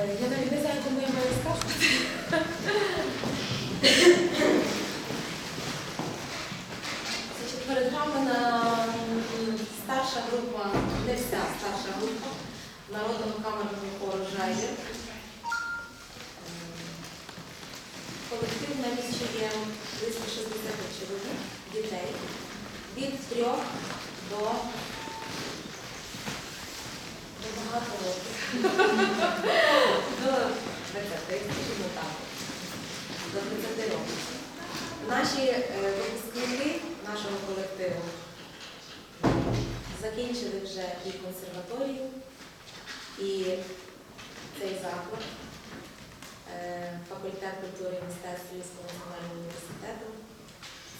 Е, Я навіть не знаю, кому я маю скажу. Значить, перед вами старша група, не вся старша група Народного камерного хору Жайвір. Колектив налічує близько 60 чоловік, дітей від трьох до, до багато років. До 20, скажімо так. До 30 років. Наші е, випускники нашого колективу закінчили вже і консерваторію, і цей заклад, е, факультет культури і мистецтв Львівського національного університету.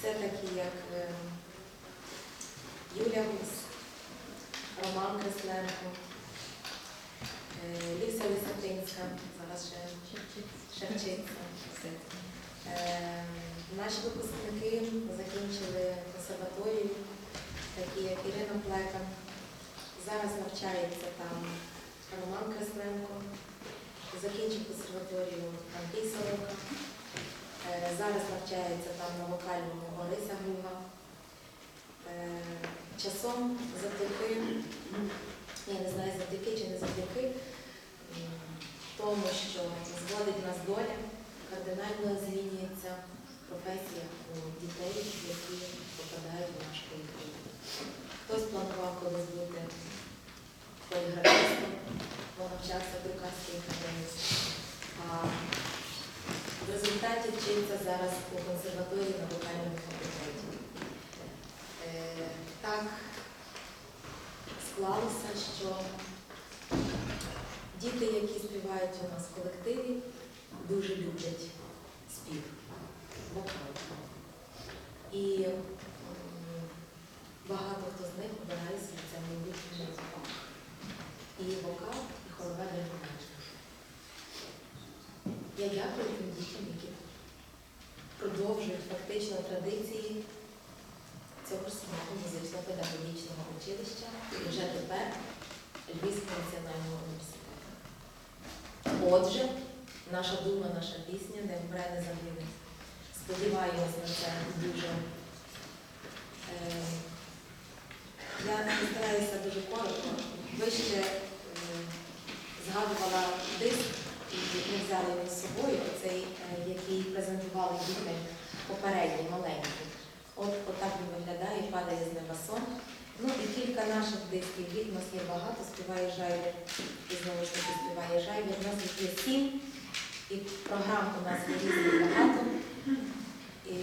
Це такі, як е, Юлія Гус, Роман Кресленко, е, Ліся Лисатинська, зараз ще Шевченка. Е, Наші випускники закінчили консерваторію, такі як Ірина Плека. Зараз навчається там Роман Кресленко, закінчив консерваторію Андрій Сорока. Е, Зараз навчається там на вокальному Олеся Гуга. Часом завдяки, я не знаю, завдяки чи не завдяки, тому що зводить нас доля, кардинально змінюється професія у дітей, які попадають в наш колектив. Хтось планував колись бути поліграфістом, бо навчався в Друкарській академії. А в результаті вчиться зараз у консерваторії на вокальному факультеті. Е, Так склалося, що діти, які співають у нас в колективі, дуже люблять спів, вокал. І багато хто з них обирає собі це майбутнє життя. І вокал, і хорове диригування. Я дякую тим дітям, які продовжують фактично традиції цього ж самого музично-педагогічного училища вже тепер Львівського національного університету. Отже, наша дума, наша пісня не вмре, не загине. Сподіваємось на це дуже. Е, Я стараюся дуже коротко. Ви ще е, згадувала диск, і ми взяли його з собою, оцей, е, який презентували діти попередні, маленькі. От отак він виглядає, падає з неба сон. Ну і кілька наших дисків від нас є багато, співає жайвір, і знову ж таки співає жайвір. У нас їх є сім, і програм у нас є різних багато. І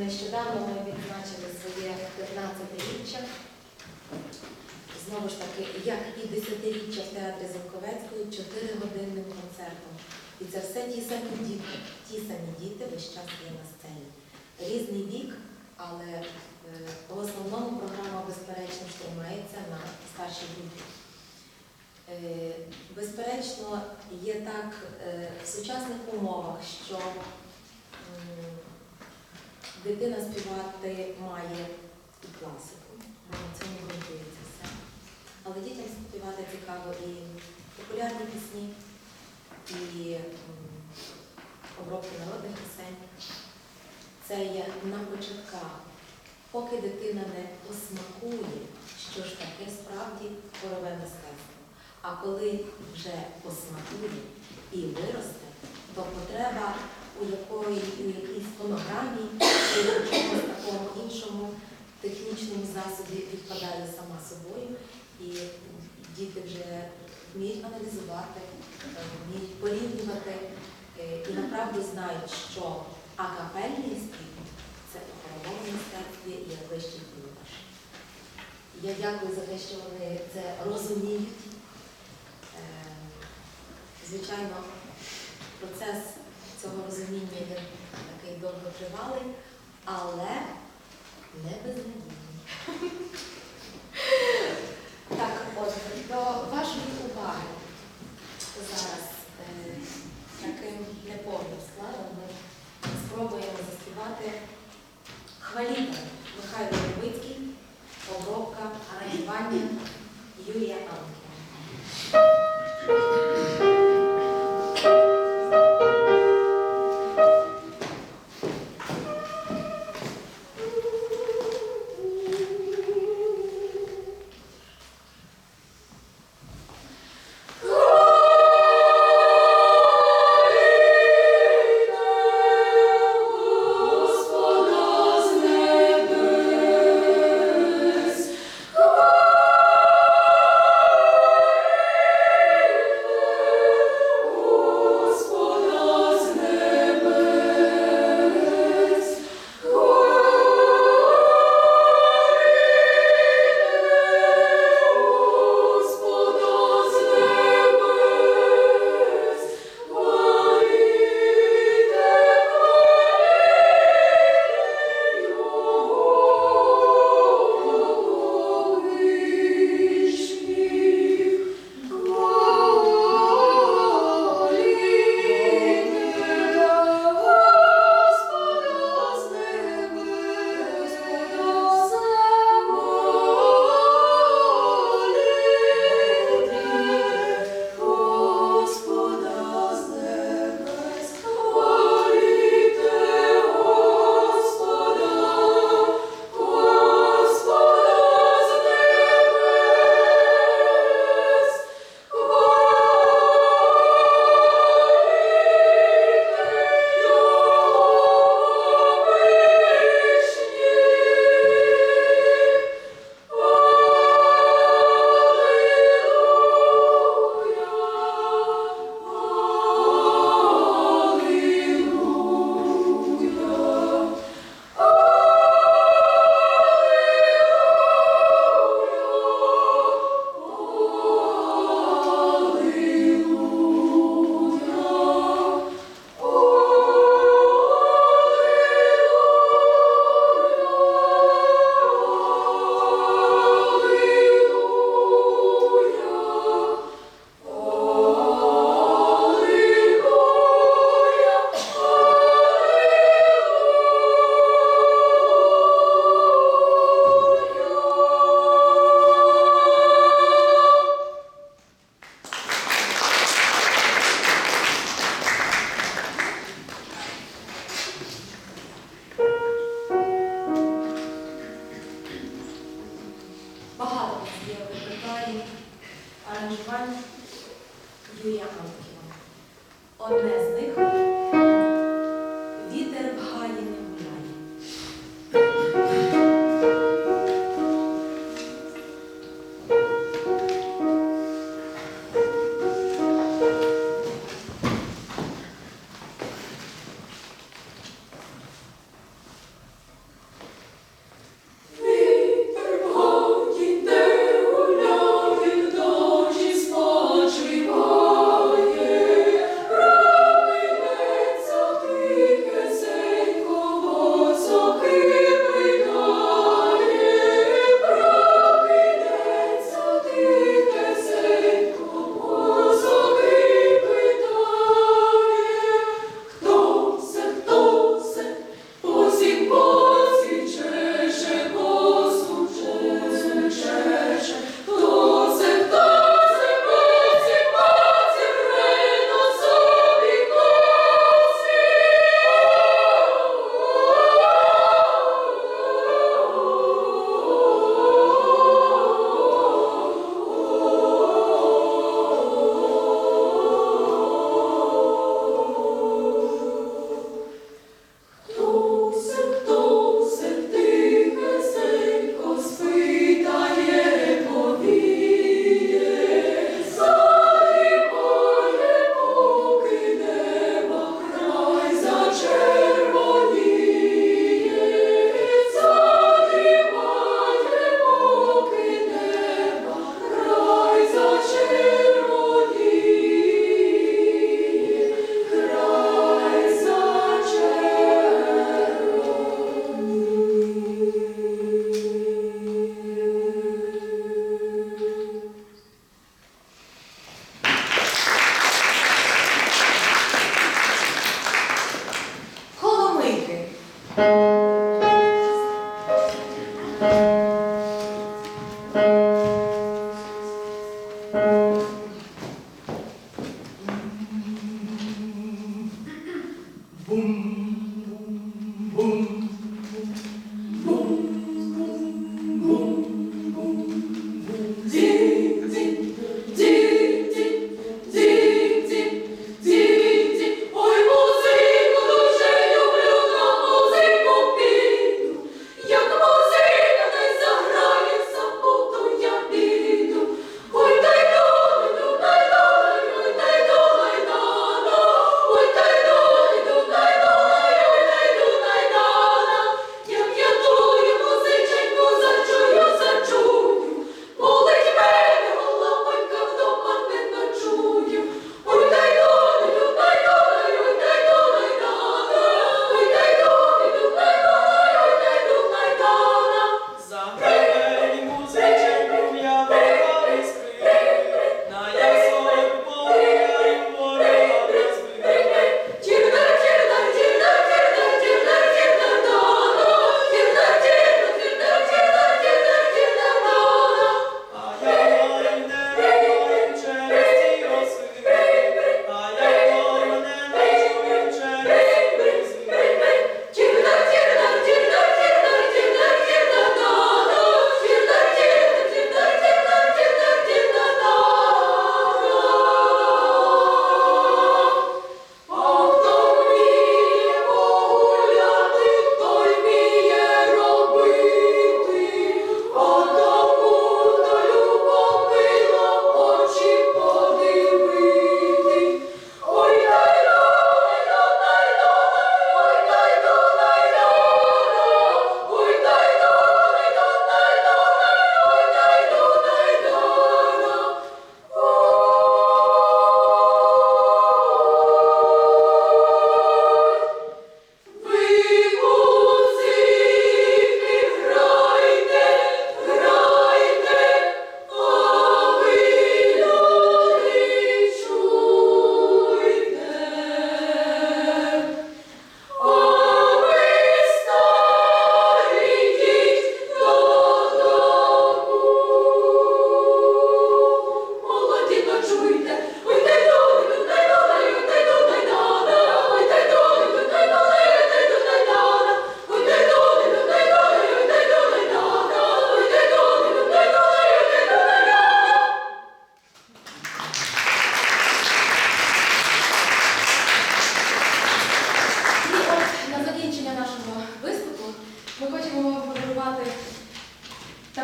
нещодавно ми відзначили своє 15-річчя. Знову ж таки, як і 10-річчя в театрі Зенковецької, 4-годинним концертом. І це все ті самі діти, ті самі діти весь час є на сцені. Різний вік, але е, в основному програма, безперечно, штурмається на старшій групі. Е, Безперечно, є так е, в сучасних умовах, що дитина співати має і класику, на цьому ґрунтується все. Але дітям співати цікаво і популярні пісні, і обробки народних пісень. Це є на початках, поки дитина не посмакує, що ж таке справді хорове мистецтво. А коли вже посмакує і виросте, то потреба у, якої, у якійсь фонограмі чи у чомусь такому іншому технічному засобі відпадає сама собою, і діти вже вміють аналізувати, е, вміють порівнювати е, і направду знають, що акапельний спів це у хоровому мистецтві як вищий пілотаж. Я дякую за те, що вони це розуміють. Е, Звичайно, процес цього розуміння є такий довготривалий, але не без Так,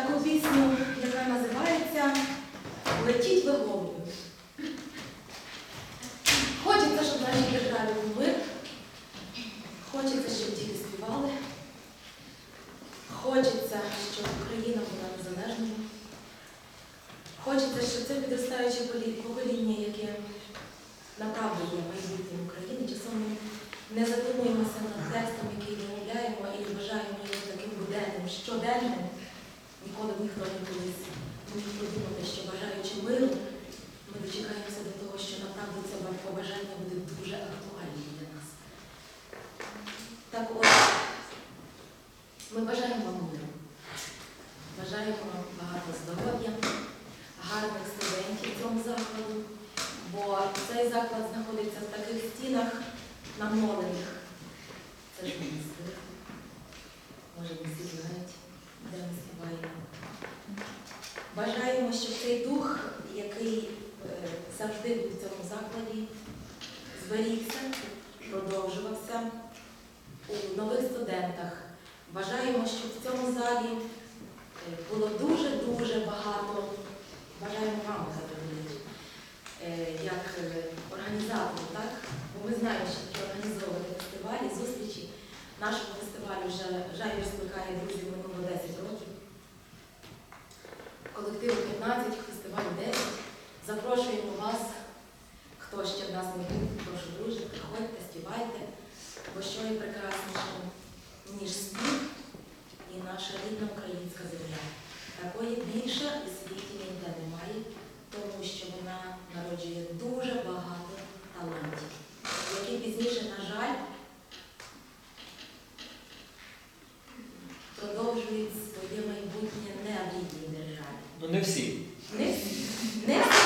таку пісню, яка називається Летіть ви. Хочеться, щоб наші державі були. хочеться, щоб діти співали, хочеться, щоб Україна була незалежною, хочеться, щоб це підростаюче політику. Ніхто не колись не подумати, що бажаючи миру, ми дочекаємося до того, що направду це побажання буде дуже актуальним для нас. Так от, ми бажаємо вам миру. Бажаємо вам багато здоров'я, гарних студентів цьому закладу, бо цей заклад знаходиться в таких стінах намолених. Це ж монастир. Може, не всі. Бажаємо, щоб цей дух, який е, завжди був в цьому закладі, зберігся, продовжувався у нових студентах. Бажаємо, щоб в цьому залі е, було дуже-дуже багато. Бажаємо вам, як е, організатору, так? Бо ми знаємо, що організовувати фестивалі, зустрічі. Нашого фестивалю вже жаль розкликає друзів минуло 10 років. Колективу 15, фестивалю 10. Запрошуємо вас, хто ще в нас не був, прошу друже, приходьте, співайте, бо що є прекрасніше, ніж спів і наша рідна українська земля. Такої більше у світі ніде немає, тому що вона народжує дуже багато талантів, які пізніше, на жаль, продовжують своє майбутнє не в рідній державі. Ну не всі. Не всі. Не всі,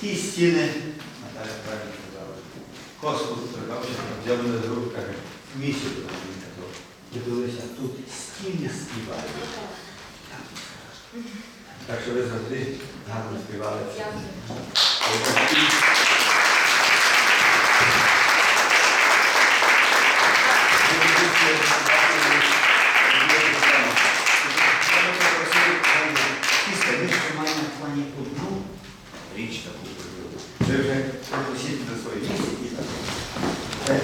ті стіни, Наталя правильно сказала, Космос мене з рук, каже, місяць він казав. Дивилися, тут стіни співають. Так що ви завжди гарно співали.